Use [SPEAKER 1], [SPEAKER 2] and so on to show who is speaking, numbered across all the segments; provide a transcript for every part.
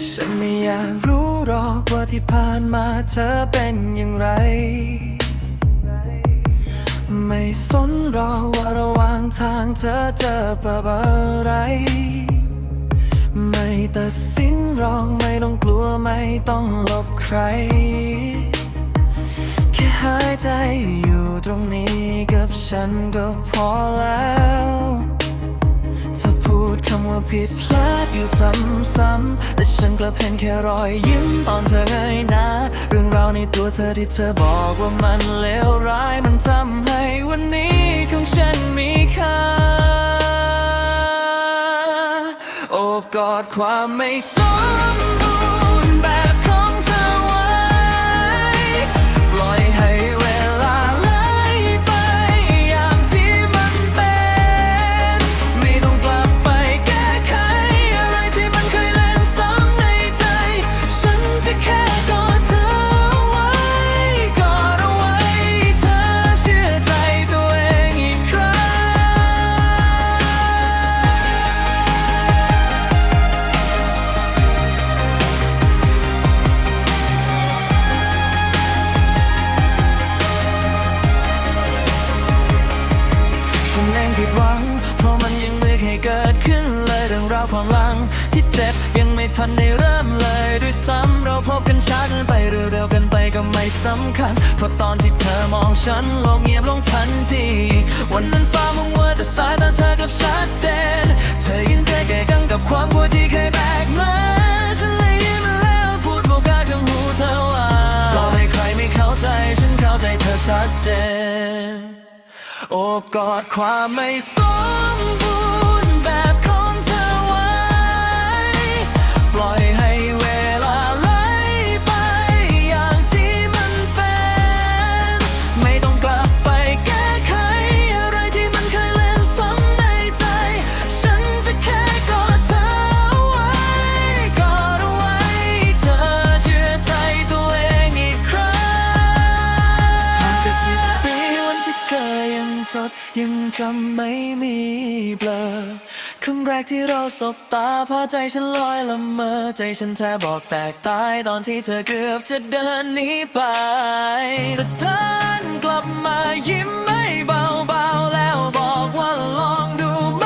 [SPEAKER 1] ฉันไม่อยากรู้หรอกว่าที่ผ่านมาเธอเป็นอย่างไร ไม่สนหรอกว่าระหว่างทางเธอเจอแบบอะไร ไม่ตัดสินหรอกไม่ต้องกลัวไม่ต้องหลบใคร แค่หายใจอยู่ตรงนี้กับฉันก็พอแล้วำว่าผิดพลาดอยู่ซ้ำๆแต่ฉันกลับเห็นแค่รอยยิ้มตอนเธอเงยหน้าเรื่องราวในตัวเธอที่เธอบอกว่ามันเลวร้ายมันทำให้วันนี้ของฉันมีค่าโอบกอดความไม่สมบูรณ์ เคยเกิดขึ้นเลยเรื่องราวความหลัง ที่เจ็บยังไม่ทันได้เริ่มเลยด้วยซ้ำเราพบกันช้าเกินไปเร็วๆกันไปก็ไม่สำคัญ เพราะตอนที่เธอมองฉันโลกเงียบลงทันที วันนั้นฟ้ามองว่าแต่สายตาเธอกลับชัดเจน เธอยินใกล้ๆกันกับความกลัวที่เคยแบกมาฉันเลยยิ้มแล้วพูดบอกกาข้างหูเธอว่าต่อให้ใครไม่เข้าใจฉันเข้าใจเธอชัดเจนโอบกอดความไม่สมบูรณ์ อยให้เวลาไหลไปอย่างที่มันเป็น ไม่ต้องกลับไปแก้ไข อะไรที่มันเคยเล่นซ้ำในใจ ฉันจะแค่กอดเธอไว้กอดเอาไว้เธอเชื่อใจตัวเองอีกครั้งผ่านไปสิบปีวันที่เธอยังจดยังจำไม่มีเบลอ ครั้งแรกที่เราสบตาพาใจฉันลอยละเมอใจฉันแทบบอกแตกตายตอนที่เธอเกือบจะเดินหนีไป แต่เธอกลับมายิ้มไม่เบาๆแล้วบอกว่าลองดูไหม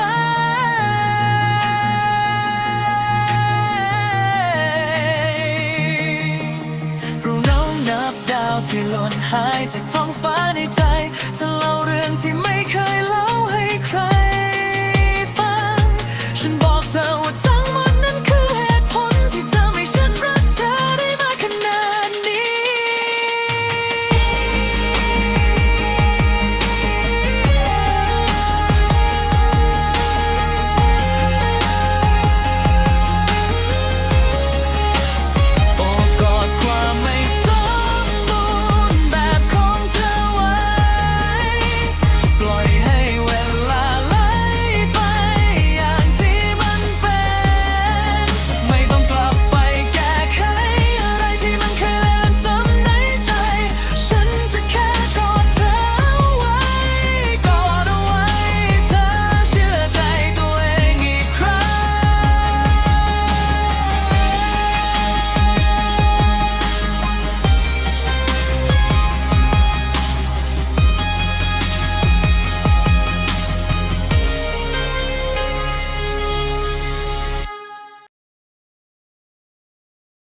[SPEAKER 1] รู้น้องนับดาวที่หล่นหายจากท้องฟ้าในใจเธอเล่าเรื่องที่ tower